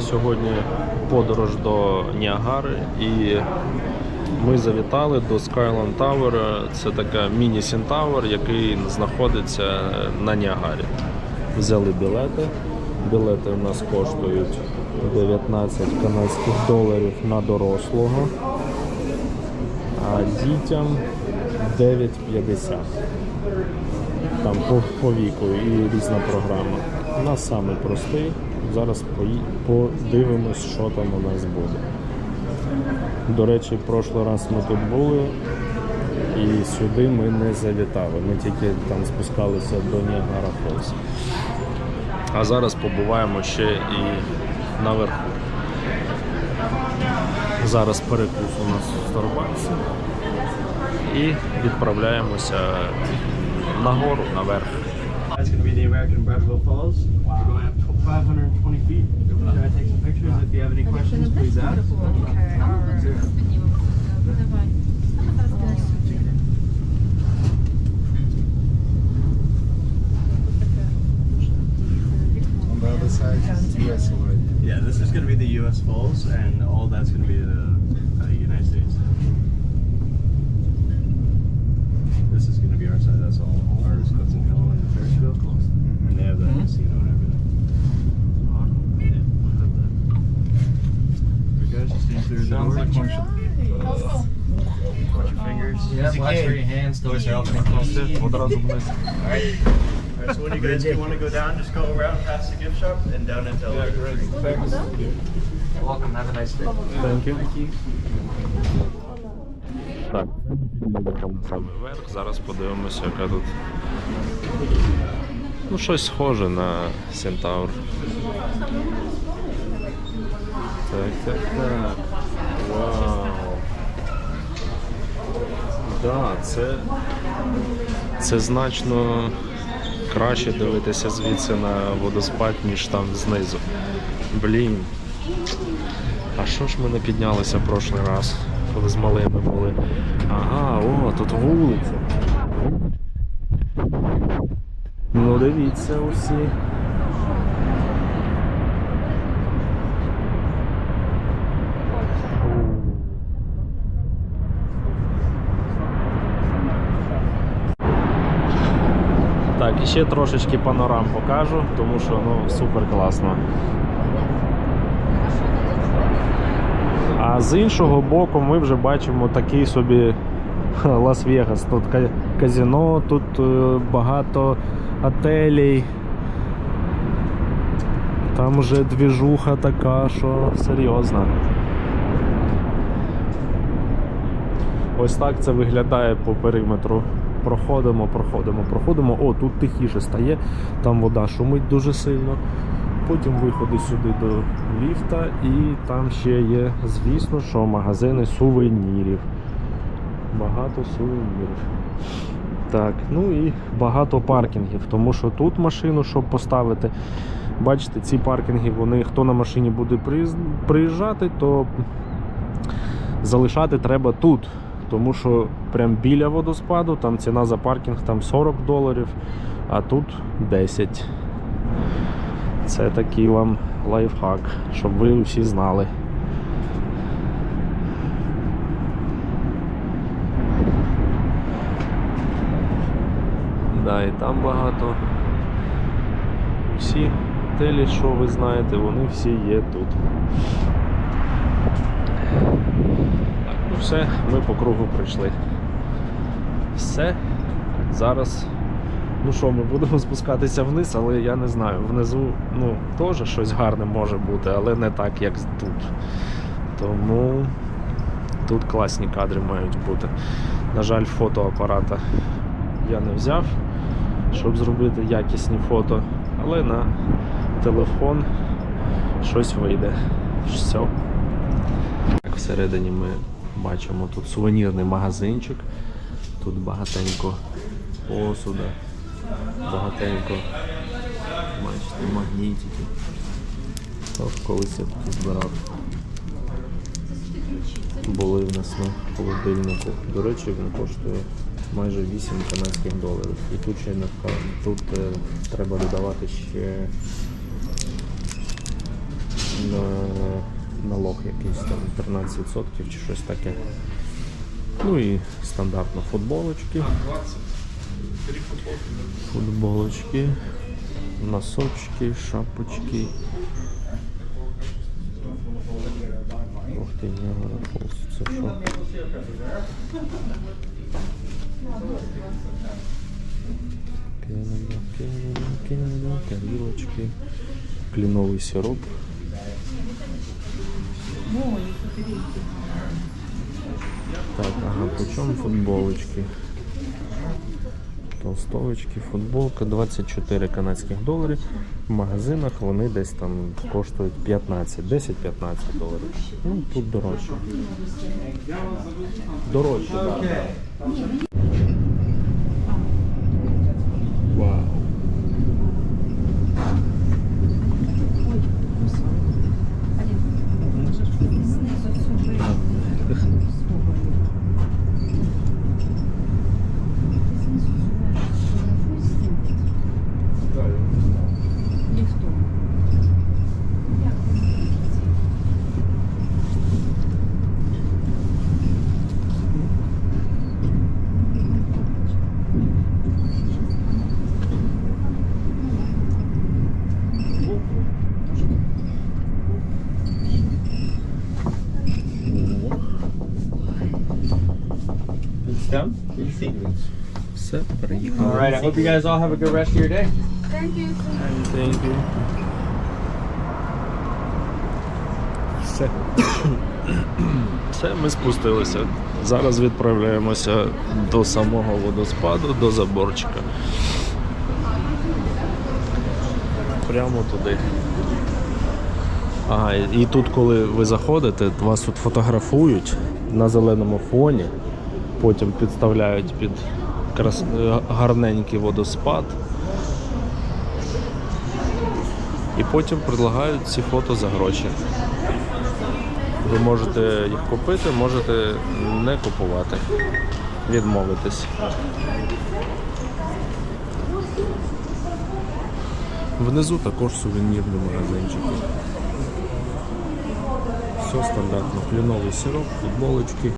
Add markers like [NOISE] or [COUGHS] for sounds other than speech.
сьогодні подорож до Ніагари і ми завітали до Skyline Tower. Це така міні-сінтавер, який знаходиться на Ніагарі. Взяли білети. Білети у нас коштують 19 канадських доларів на дорослого, а дітям 9,50. Там по, по віку і різна програма. У нас самий простий. Зараз подивимось, що там у нас буде. До речі, прошлий раз ми тут були і сюди ми не залітали. Ми тільки там спускалися до Ніагара Фолс. А зараз побуваємо ще і наверху. Зараз перекус у нас в Старбаксі і відправляємося нагору наверх. Це going to be the questions, please ask. On the other side is US already. Yeah, this is going to be the U.S. Falls, and all that's going to be the uh, United States. This is going to be our side. That's all ours, Hudson Hill and Fairfield. And they have the casino and everything. Of the Sounds door. like Marshall. Watch your fingers. Yeah, watch for your hands. Doors are opening close. Одразу вниз. Alright. Alright, so when you guys do want to go down, just go around past the gift shop and down into elevator. Welcome. Have a nice day. Thank you. Так, саме вверх. Зараз подивимося, яка тут. Ну, щось схоже на Сентаур. Так, так, так. Вау. Да, це, це значно краще дивитися звідси на водоспад, ніж там знизу. Блін. А що ж ми не піднялися прошлий раз, коли з малими були? Ага, о, тут вулиця. Ну дивіться усі. Так, і ще трошечки панорам покажу, тому що ну супер класно. А з іншого боку ми вже бачимо такий собі [LAUGHS] Лас-Вегас. Тут ка- казино, тут е, багато готелей. Там вже двіжуха така, що серйозна. Ось так це виглядає по периметру. Проходимо, проходимо, проходимо. О, тут тихіше стає, там вода шумить дуже сильно. Потім виходи сюди до ліфта, і там ще є, звісно, що магазини сувенірів. Багато сувенірів. Так, ну і багато паркінгів, тому що тут машину, щоб поставити. Бачите, ці паркінги, вони хто на машині буде приїжджати, то залишати треба тут. Тому що прям біля водоспаду, там ціна за паркінг там 40 доларів, а тут 10. Це такий вам лайфхак, щоб ви всі знали. Да, і там багато. Всі телі, що ви знаєте, вони всі є тут. Все, ми по кругу прийшли. Все. Зараз. Ну що, ми будемо спускатися вниз, але я не знаю. Внизу ну, теж щось гарне може бути, але не так, як тут. Тому тут класні кадри мають бути. На жаль, фотоапарата я не взяв, щоб зробити якісні фото, але на телефон щось вийде. Все. Так, всередині ми бачимо тут сувенірний магазинчик. Тут багатенько посуда, багатенько бачите, магнітики. Колись я тут збирав. Були в нас на холодильнику. До речі, він коштує майже 8 канадських доларів. І тут ще не. Тут е, треба додавати ще е, налог якийсь там 13% чи щось таке. Ну і стандартно футболочки. Футболочки, носочки, шапочки. Ух ти, Фолз, це що? Канада, Канада, Канада, тарілочки, кленовий сироп. Так, ага, по чому футболочки? Толстовочки, футболка 24 канадських доларів. В магазинах вони десь там коштують 15, 10-15 доларів. Ну, тут дорожче. Дорожче, так. Да. It's done? Все, приїхали. All right. I hope you guys all have a good rest of your day. Thank you. Все. [COUGHS] Все, ми спустилися. Зараз відправляємося до самого водоспаду, до заборчика. Прямо туди. Ага, і тут, коли ви заходите, вас тут фотографують на зеленому фоні, потім підставляють під крас... е, гарненький водоспад. І потім предлагають ці фото за гроші. Ви можете їх купити, можете не купувати, відмовитись. Внизу також сувенірні магазинчики. Все стандартно. Кленовий сироп, футболочки.